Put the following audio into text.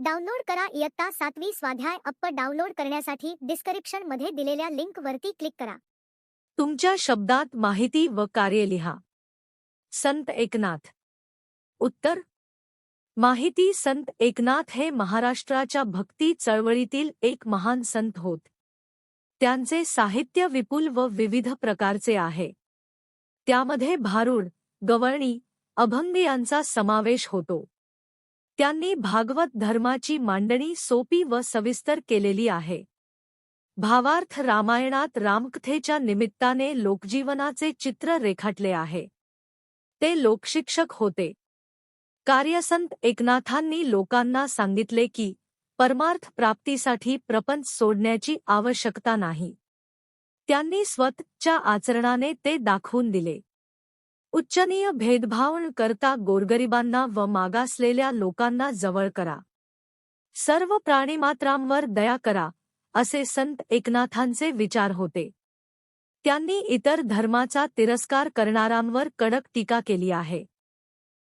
Download करा इयत्ता सातवी स्वाध्याय अप्प डाउनलोड करण्यासाठी डिस्क्रिप्शनमध्ये दिलेल्या लिंक वरती क्लिक करा. तुमच्या शब्दात माहिती व कार्य लिहा. संत एकनाथ. उत्तर. माहिती संत एकनाथ हे महाराष्ट्राच्या भक्ती चळवळीतील एक महान संत होत. त्यांचे साहित्य विपुल व विविध प्रकारचे आहे. त्यामध्ये भारूड गवळणी अभंग यांचा समावेश होतो. त्यांनी भागवत धर्माची मांडणी सोपी व सविस्तर केलेली आहे. भावार्थ रामायणात रामकथेच्या निमित्ताने लोकजीवनाचे चित्र रेखाटले आहे. ते लोकशिक्षक होते. कार्यसंत एकनाथांनी लोकांना सांगितले की परमार्थ प्राप्तीसाठी प्रपंच सोडण्याची आवश्यकता नाही. त्यांनी स्वतःच्या आचरणाने ते दाखवून दिले. उच्चनीय भेदभाव न करता गोरगरिबांना व मागासलेल्या लोकांना जवळ करा. सर्व प्राणीमात्रांवर दया करा असे संत एकनाथांचे विचार होते. त्यांनी इतर धर्माचा तिरस्कार करणाऱ्यांवर कडक टीका केली आहे.